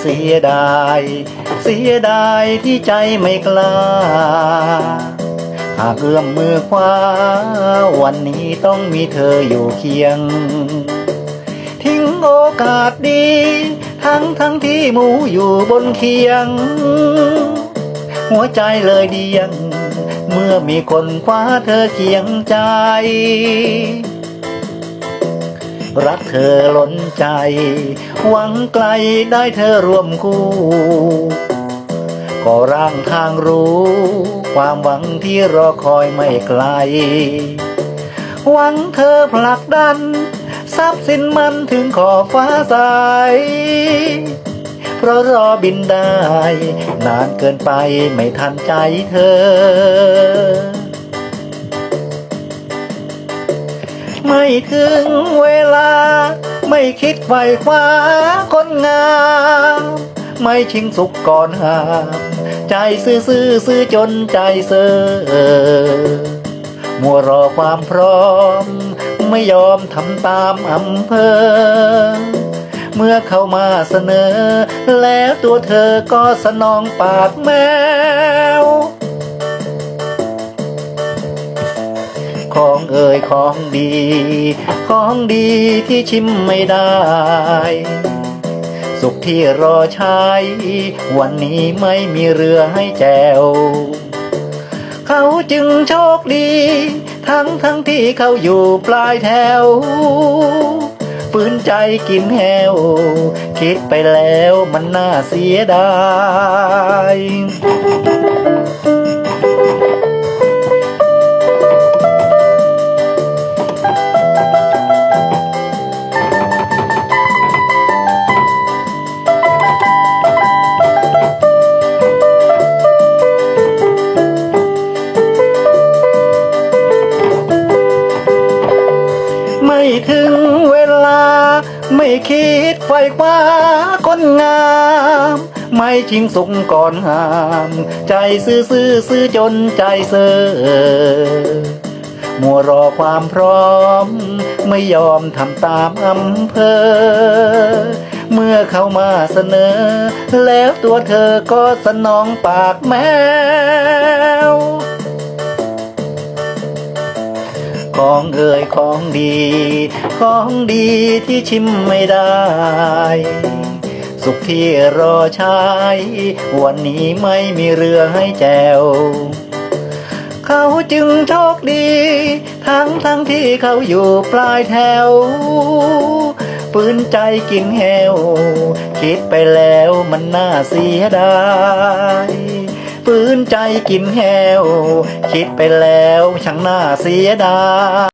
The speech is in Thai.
เสียดาย เสียดายที่ใจไม่กล้า หากเอื้อมมือคว้า วันนี้ต้องมีเธออยู่เคียง ทิ้งโอกาสดี ทั้งทั้งที่หมูอยู่บนเคียง หัวใจเลยเดียง เมื่อมีคนคว้าเธอเคียงใจ รักเธอล้นใจ หวังไกลได้เธอร่วมคู่ ก็ร่างทางรู้ ความหวังที่รอคอยไม่ไกล หวังเธอผลักดัน ทรัพย์สินมันถึงขอบฟ้าใสเพราะรอบินได้ นานเกินไปไม่ทันใจเธอ ไม่ถึงเวลา ไม่คิดไขว่คว้าคนงามไม่ชิงสุขก่อนหามใจซื่อซื่อซื่อจนใจเซอมัวรอความพร้อม ไม่ยอมทำตามอำเภอ เมื่อเข้ามาเสนอ แล้วตัวเธอก็สนองปากแมว ของเอ่ยของดี ของดีที่ชิมไม่ได้ สุขที่รอใช้ วันนี้ไม่มีเรือให้แจว เขาจึงโชคดี ทั้งทั้งที่เขาอยู่ปลายแถวฝืนใจกินแหวคิดไปแล้วมันน่าเสียดาย ถึงเวลา ไม่คิดไฟคว้าคนงาม ไม่ชิงสุงก่อนหาม ใจซื่อซื่อซื่อจนใจเซอมัวรอความพร้อม ไม่ยอมทำตามอำเภอ เมื่อเขามาเสนอ แล้วตัวเธอก็สนองปากแมว ของเอ่ยของดี ของดีที่ชิมไม่ได้ สุขที่รอใช้วันนี้ไม่มีเรือให้แจวเขาจึงโชคดี ทั้งทั้งที่เขาอยู่ปลายแถวปืนใจกินแหวคิดไปแล้วมันน่าเสียดาย ใจกินแหวคิดไปแล้วช่างน่าเสียดาย